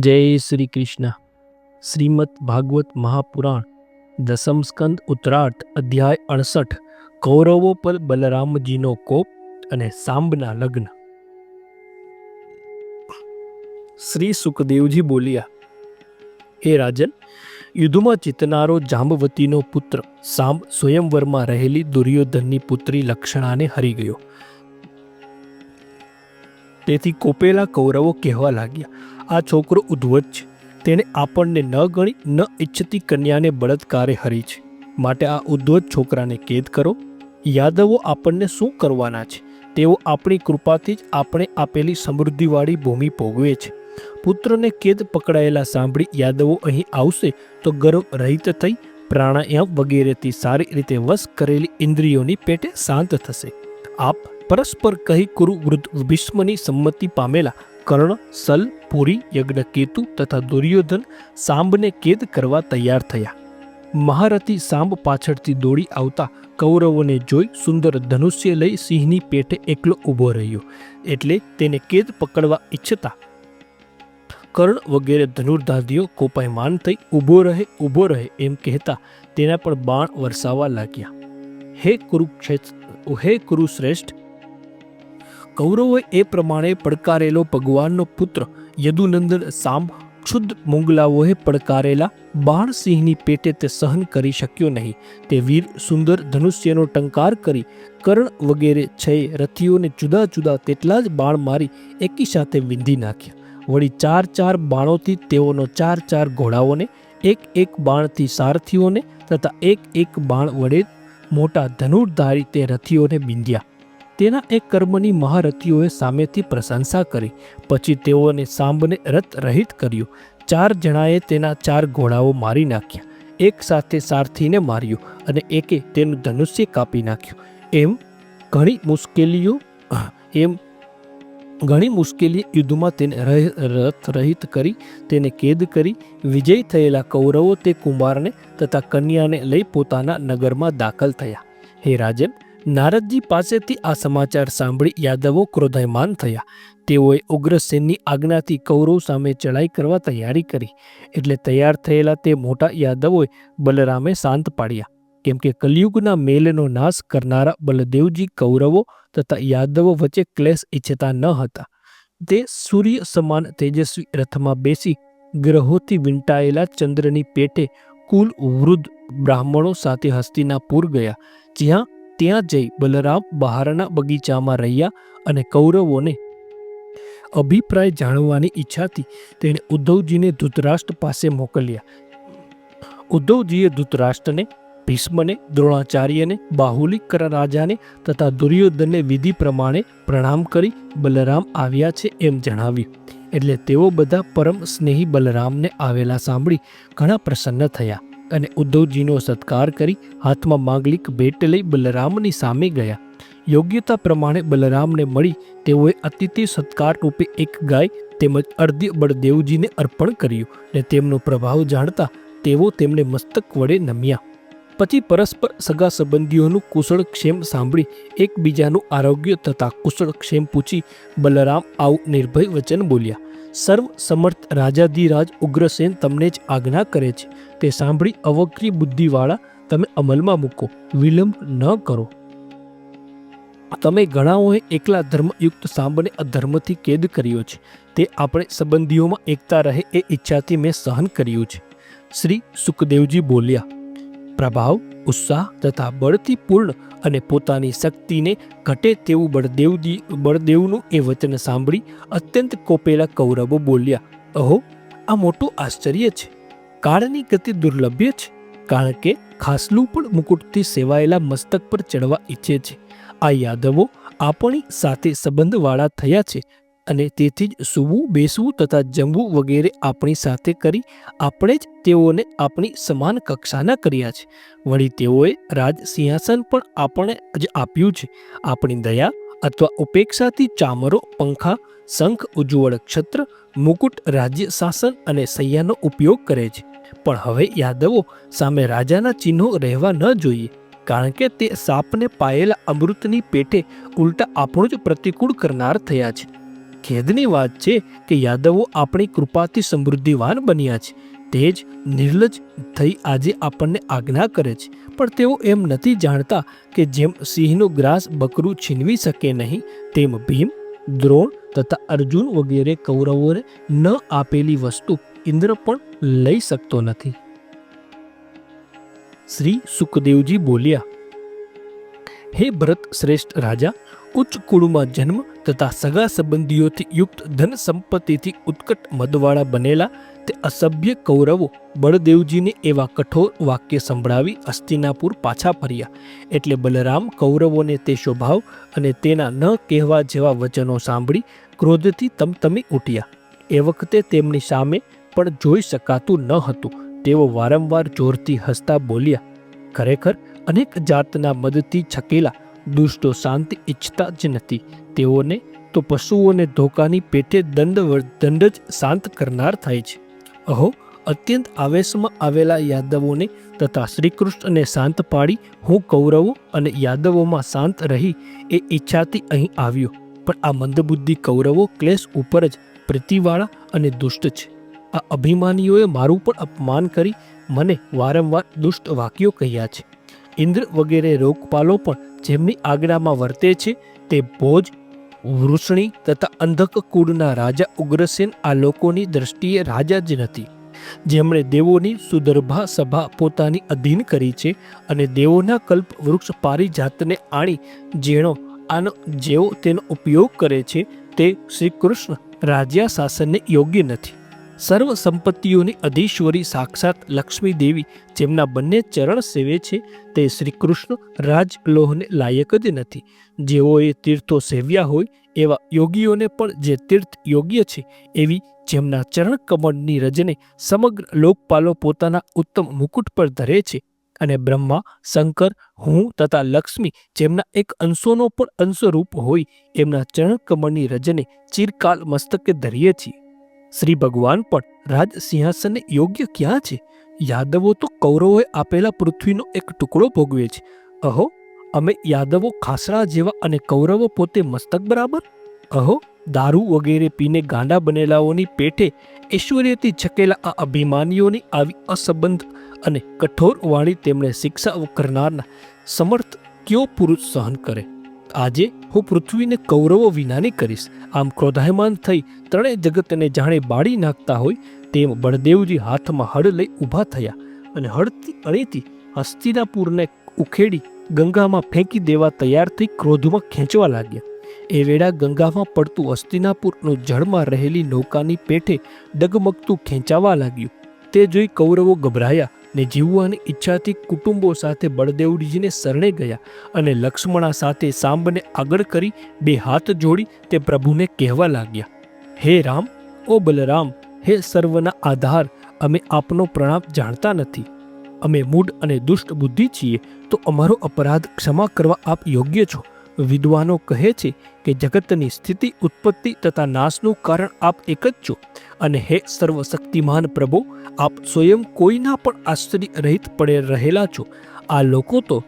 જય શ્રી કૃષ્ણ. શ્રીમદ ભાગવત મહાપુરાણ, દસમ સ્કંદ ઉત્તરાર્થ અધ્યાય અડસઠ, કૌરવો પર બલરામજીનો કોપ અને સાંબના લગ્ન. શ્રી સુખદેવજી બોલ્યા, હે રાજન, યુદ્ધમાં જીતનારો જાંબવતીનો પુત્ર સાંબ સ્વયંવરમાં રહેલી દુર્યોધનની પુત્રી લક્ષણાને હરી ગયો. તેથી કોપેલા કૌરવો કહેવા લાગ્યા આ છોકરો ઉદ્વત છે. તેણે આપણને ન ગણી, ન ઈચ્છતી કન્યાને બળત્કારે હરી છે. માટે આ ઉદ્ધવત છોકરાને કેદ કરો. યાદવો આપણને શું કરવાના છે? તેઓ આપણી કૃપાથી જ આપણે આપેલી સમૃદ્ધિવાળી ભૂમિ ભોગવે છે. પુત્રને કેદ પકડાયેલા સાંભળી યાદવો અહીં આવશે તો ગર્વ રહિત થઈ, પ્રાણાયામ વગેરેથી સારી રીતે વશ કરેલી ઇન્દ્રિયોની પેટે શાંત થશે. આપ પરસ્પર કહી કુરુ વૃદ્ધ ભીષ્મની સંમતિ પામેલા કર્ણ, સલ, પુરી યજ્ઞકેતુ તથા દુર્યોધન સાંબને કેદ કરવા તૈયાર થયા. મહારથી સાંબ પાછળથી દોડી આવતા કૌરવોને જોઈ સુંદર ધનુષ્ય લઈ સિંહની પેટે એકલો ઊભો રહ્યો, એટલે તેને કેદ પકડવા ઈચ્છતા કર્ણ વગેરે ધનુર્ધાધીઓ કોપાયમાન થઈ ઊભો રહે ઊભો રહે એમ કહેતા તેના પર બાણ વરસાવા લાગ્યા. હે કુરુક્ષેત્ર, હે કુરુશ્રેષ્ઠ કૌરવોએ એ પ્રમાણે પડકારેલો ભગવાનનો પુત્ર યદુનંદન સામ ક્ષુદ્ર મોંગલાઓએ પડકારેલા બાણસિંહની પેટે તે સહન કરી શક્યો નહીં. તે વીર, સુંદર ધનુષ્યનો ટંકાર કરી કર્ણ વગેરે છએ રથીઓને જુદા જુદા તેટલા જ બાણ મારી એકી સાથે વિંધી નાખ્યા. વળી ચાર ચાર બાણોથી તેઓનો ચાર ચાર ઘોડાઓને, એક એક બાણથી સારથીઓને તથા એક એક બાણ વડે મોટા ધનુર્ધારી તે રથીઓને બિંધ્યા તેના એક કર્મની મહારથીઓએ સામેથી પ્રશંસા કરી. પછી તેઓને સાંબને રથ રહિત કર્યો. ચાર જણાએ તેના ચાર ઘોડાઓ મારી નાખ્યા. એક સાથે સારથીને માર્યો અને એકે તેનું ધનુષ્ય કાપી નાખ્યું. એમ ઘણી મુશ્કેલીઓ એમ ઘણી મુશ્કેલી યુદ્ધમાં તેને રથ રહિત કરી, તેને કેદ કરી, વિજય થયેલા કૌરવો તે કુમારને તથા કન્યાને લઈ પોતાના નગરમાં દાખલ થયા. હે રાજન નારદજી પાસેથી આ સમાચાર સાંભળી યાદવો ક્રોધાયમાન થયા. તેઓએ ઉગ્રસેનની આજ્ઞાથી કૌરવ સામે ચડાઈ કરવા તૈયારી કરી. એટલે તૈયાર થયેલા તે મોટા યાદવોએ બલરામે શાંત પાડ્યા. કેમ કે કલિયુગના મેલનો નાશ કરનારા બલદેવજી કૌરવો તથા યાદવો વચ્ચે ક્લેશ ઈચ્છતા ન હતા. તે સૂર્ય સમાન તેજસ્વી રથમાં બેસી ગ્રહોથી વીંટાયેલા ચંદ્રની પેટે કુલ વૃદ્ધ બ્રાહ્મણો સાથે હસ્તિનાપુર ગયા, જ્યાં ત્યાં જઈ બલરામ બહારના બગીચામાં રહ્યા અને કૌરવોને અભિપ્રાય જાણવાની ઈચ્છાથી તેણે ઉદ્ધવજીને ધૃતરાષ્ટ્ર પાસે મોકલ્યા. ઉદ્ધવજીએ ધૃતરાષ્ટ્રને, ભીષ્મને, દ્રોણાચાર્યને બાહુલિક રાજાને તથા દુર્યોધનને વિધિ પ્રમાણે પ્રણામ કરી બલરામ આવ્યા છે એમ જણાવ્યું. એટલે તેઓ બધા પરમ સ્નેહી બલરામને આવેલા સાંભળી ઘણા પ્રસન્ન થયા. અને ઉદ્ધવજીનો સત્કાર કરી હાથમાં માંગલિક ભેટ લઈ બલરામની સામે ગયા. યોગ્યતા પ્રમાણે બલરામને મળી તેઓએ અતિથિ સત્કાર રૂપે એક ગાય તેમજ અર્ધ્ય બળદેવજીને અર્પણ કર્યું ને તેમનો પ્રભાવ જાણતા તેઓ તેમને મસ્તક વડે નમ્યા. પછી પરસ્પર સગા સંબંધીઓનું કુશળ ક્ષેમ સાંભળી એકબીજાનું આરોગ્ય તથા કુશળ ક્ષેમ પૂછી બલરામ આવું નિર્ભય વચન બોલ્યા. સર્વ સમર્થ રાજાધિરાજ ઉગ્રસેન તમને જ આજ્ઞા કરે છે. તે સાંભળી અવક્રી બુદ્ધિવાળા તમે અમલમાં મૂકો, વિલંબ ન કરો. તમે ઘણાઓએ એકલા ધર્મયુક્ત સાંબને અધર્મથી કેદ કર્યો છે. તે આપણે સંબંધીઓમાં એકતા રહે એ ઈચ્છાથી મેં સહન કર્યું છે. શ્રી સુખદેવજી બોલ્યા, પ્રભાવ, ઉત્સાહ તથા બળથી પૂર્ણ અને પોતાની શક્તિને ઘટે તેવું બળદેવજી, બળદેવનું એ વચન સાંભળી અત્યંત કોપેલા કૌરવો બોલ્યા, અહો, આ મોટું આશ્ચર્ય છે. કાળની ગતિ દુર્લભ્ય છે, કારણ કે ખાસલું પણ મુકુટથી સેવાયેલા મસ્તક પર ચડવા ઈચ્છે છે. આ યાદવો આપણી સાથે સંબંધવાળા થયા છે અને તેથી જ સૂવું, બેસવું તથા જમવું વગેરે આપણી સાથે કરી આપણે જ તેઓને આપણી સમાન કક્ષાના કર્યા છે. વળી તેઓએ રાજ સિંહાસન પણ આપણે જ આપ્યું છે. આપણી દયા અથવા ઉપેક્ષાથી ચામરો, પંખા, શંખ, ઉજ્જવળ ક્ષત્ર, મુકુટ રાજ્ય શાસન અને સૈયાનો ઉપયોગ કરે છે. પણ હવે યાદવો, સામે રાજાના ચિહ્નો રહેવા ન જોઈએ, કારણ કે તે સાપને પાયેલા અમૃતની પેટે ઉલટા આપણું જ પ્રતિકૂળ કરનાર થયા છે. ખેદની વાત છે કે યાદવો આપણી કૃપાથી સમૃદ્ધિવાન બન્યા છે. તે જ નિર્લજ થઈ આજે આપણને આજ્ઞા કરે છે. પણ તેઓ એમ નથી જાણતા કે જેમ સિંહનું ગ્રાસ બકરું છીનવી શકે નહીં, તેમ ભીમ, દ્રોણ તથા અર્જુન વગેરે કૌરવોને ન આપેલી વસ્તુ ઇન્દ્ર પણ લઈ શકતો નથી. શ્રી સુખદેવજી બોલ્યા, હે ભરત શ્રેષ્ઠ રાજા, ઉચ્ચ કુળમાં જન્મ તથા સગા સંબંધીઓથી યુક્ત ધન સંપત્તિથી ઉત્કટ મદવાળા બનેલા તે અસભ્ય કૌરવો બળદેવજીને એવા કઠોર વાક્ય સંભળાવી અસ્તિનાપુર પાછા ફર્યા. એટલે બલરામ કૌરવોને તે સ્વભાવ અને તેના ન કહેવા જેવા વચનો સાંભળી ક્રોધથી તમતમી ઉઠ્યા. એ વખતે તેમની સામે પણ જોઈ શકાતું ન હતું. તેઓ વારંવાર જોરથી હસતા બોલ્યા, ખરેખર અનેક જાતના મદથી છકેલા દુષ્ટો શાંતિ ઈચ્છતા જ નથી. તેઓને તો પશુઓને ધોકાની પેટે દંડ દંડ જ શાંત કરનાર થાય છે. અહો, અત્યંત આવેશમાં આવેલા યાદવોને તથા શ્રીકૃષ્ણને શાંત પાડી હું કૌરવો અને યાદવોમાં શાંત રહી એ ઈચ્છાથી અહીં આવ્યો. પણ આ મંદબુદ્ધિ કૌરવો ક્લેશ ઉપર જ પ્રીતિવાળા અને દુષ્ટ છે. આ અભિમાનીઓએ મારું પણ અપમાન કરી મને વારંવાર દુષ્ટ વાક્યો કહ્યા છે. ઇન્દ્ર વગેરે રોગપાલો પણ જેમની આજ્ઞામાં વર્તે છે, તે ભોજ, વૃષણી તથા અંધક કુળના રાજા ઉગ્રસેન આ લોકોની દ્રષ્ટિએ રાજા જ નથી. જેમણે દેવોની સુદર્ભા સભા પોતાની અધીન કરી છે અને દેવોના કલ્પ વૃક્ષ પારિજાતને આણી જેણો આનો જેઓ તેનો ઉપયોગ કરે છે, તે શ્રી કૃષ્ણ રાજ્યા શાસનને યોગ્ય નથી. સર્વ સંપત્તિઓની અધીશ્વરી સાક્ષાત લક્ષ્મી દેવી જેમના બંને ચરણ સેવે છે, તે શ્રી કૃષ્ણ રાજલોહને લાયક જ નથી. જેઓએ તીર્થો સેવ્યા હોય, એવા યોગીઓને પણ જે તીર્થ યોગ્ય છે, એવી જેમના ચરણ કમળની રજને સમગ્ર લોકપાલો પોતાના ઉત્તમ મુકુટ પર ધરે છે અને બ્રહ્મા, શંકર, હું તથા લક્ષ્મી જેમના એક અંશોનો પણ અંશરૂપ હોય, એમના ચરણ કમળની રજને ચિરકાલ મસ્તકે ધરીએ છીએ. શ્રી ભગવાન પણ રાજ સિંહાસનને યોગ્ય ક્યાં છે? યાદવો તો કૌરવોએ આપેલા પૃથ્વીનો એક ટુકડો ભોગવે છે. અહો, અમે યાદવો ખાસરા જેવા અને કૌરવો પોતે મસ્તક બરાબર? અહો, દારૂ વગેરે પીને ગાંડા બનેલાઓની પેઠે ઐશ્વર્યથી છકેલા આ અભિમાનીઓની આવી અસંબંધ અને કઠોર વાણી તેમણે શિક્ષા કરનારના સમર્થ કયો પુરુષ સહન કરે? આજે હું પૃથ્વીને કૌરવો વિનાની કરીશ. આમ ક્રોધાયમાન થઈ ત્રણેય જગતને જાણે બાળી નાખતા હોય તેમ બળદેવજી હાથમાં હળ લઈ ઊભા થયા અને હળથી અણીથી હસ્તિનાપુરને ઉખેડી ગંગામાં ફેંકી દેવા તૈયાર થઈ ક્રોધમાં ખેંચવા લાગ્યા. એ વેળા ગંગામાં પડતું હસ્તિનાપુરનું જળમાં રહેલી નૌકાની પેઠે ડગમગતું ખેંચાવા લાગ્યું. તે જોઈ કૌરવો ગભરાયા ને જીવવાની ઈચ્છાથી કુટુંબો સાથે બળદેવજીને શરણે ગયા અને લક્ષ્મણા સાથે સાંબને આગળ કરી બે હાથ જોડી તે પ્રભુને કહેવા લાગ્યા, હે રામ, ઓ બલરામ, હે સર્વના આધાર, અમે આપનો પ્રણામ જાણતા નથી. અમે મૂઢ અને દુષ્ટ બુદ્ધિ છીએ, તો અમારો અપરાધ ક્ષમા કરવા આપ યોગ્ય છો. વિદ્વાનો કહે છે કે જગતની સ્થિતિ, ઉત્પત્તિ તથા નાશનું કારણ આપ એક જ છો. અને હે સર્વશક્તિમાન પ્રભુ, આપ સ્વયં કોઈના પણ આશ્ચર્ય રહિત પડે રહેલા છો. આ લોકો તો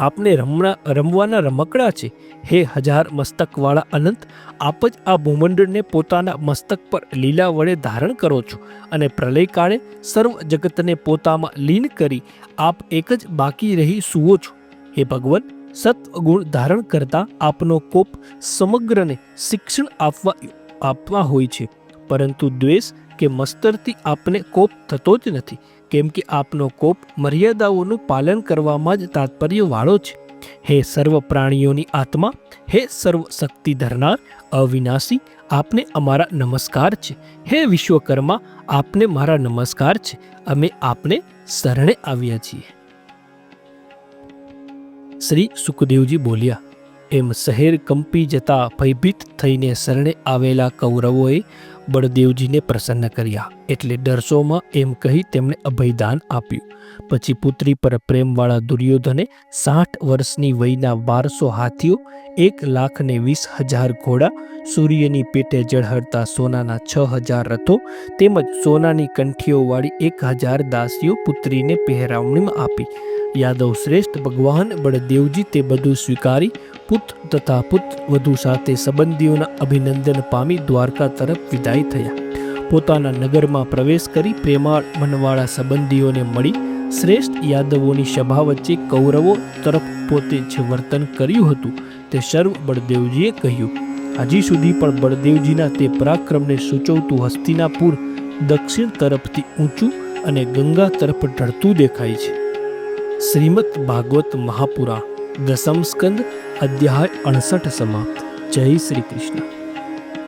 આપને રમણા, રમવાના રમકડા છે. હે હજાર મસ્તકવાળા અનંત, આપ જ આ ભૂમંડળને પોતાના મસ્તક પર લીલા વડે ધારણ કરો છો અને પ્રલયકાળે સર્વ જગતને પોતામાં લીન કરી આપ એક જ બાકી રહી સુવો છો. હે ભગવાન સત્વગુણ ધારણ કરતા આપનો કોપ સમગ્રને શિક્ષણ આપવા આપવા હોય છે. પરંતુ દ્વેષ કે મસ્તરથી આપને કોપ થતો જ નથી, કેમ કે આપનો કોપ મર્યાદાઓનું પાલન કરવામાં જ તાત્પર્યવાળો છે. હે સર્વ પ્રાણીઓની આત્મા, હે સર્વ શક્તિ ધરનાર, અવિનાશી, આપને અમારા નમસ્કાર છે. હે વિશ્વકર્મા, આપને મારા નમસ્કાર છે. અમે આપને શરણે આવ્યા છીએ. શ્રી સુખદેવજી બોલ્યા, એમ શહેર કંપી જતા ભયભીત થઈને શરણે આવેલા કૌરવોએ બળદેવજીને પ્રસન્ન કર્યા. એટલે ડરસોમાં એમ કહી તેમણે અભયદાન આપ્યું. પછી પુત્રી પર પ્રેમવાળા દુર્યોધને સાઠ વર્ષની વયના બારસો હાથીઓ, એક લાખ ને વીસ હજાર ઘોડા, સૂર્યની પેટે જળહળતા સોનાના છ હજાર રથો તેમજ સોનાની કંઠીઓવાળી એક હજાર દાસીઓ પુત્રીને પહેરાવણીમાં આપી. યાદવ શ્રેષ્ઠ ભગવાન બળદેવજી તે બધું સ્વીકારી પુત્ર તથા પુત્ર વધુ સાથે સંબંધીઓના અભિનંદન પામી દ્વારકા તરફ વિદાય થયા. પોતાના નગરમાં પ્રવેશ કરી પ્રેમાળ મનવાળા સંબંધીઓને મળી શ્રેષ્ઠ યાદવોની સભા વચ્ચે કૌરવો તરફ પોતે જે વર્તન કર્યું હતું તે સર્વ બળદેવજીએ કહ્યું. હજી સુધી પણ બળદેવજીના તે પરાક્રમને સૂચવતું હસ્તિનાપુર દક્ષિણ તરફથી ઊંચું અને ગંગા તરફ ઢળતું દેખાય છે. શ્રીમદ ભાગવત મહાપુરા દસમ સ્કંદ અધ્યાય અડસઠ સમાપ્ત. જય શ્રી કૃષ્ણ.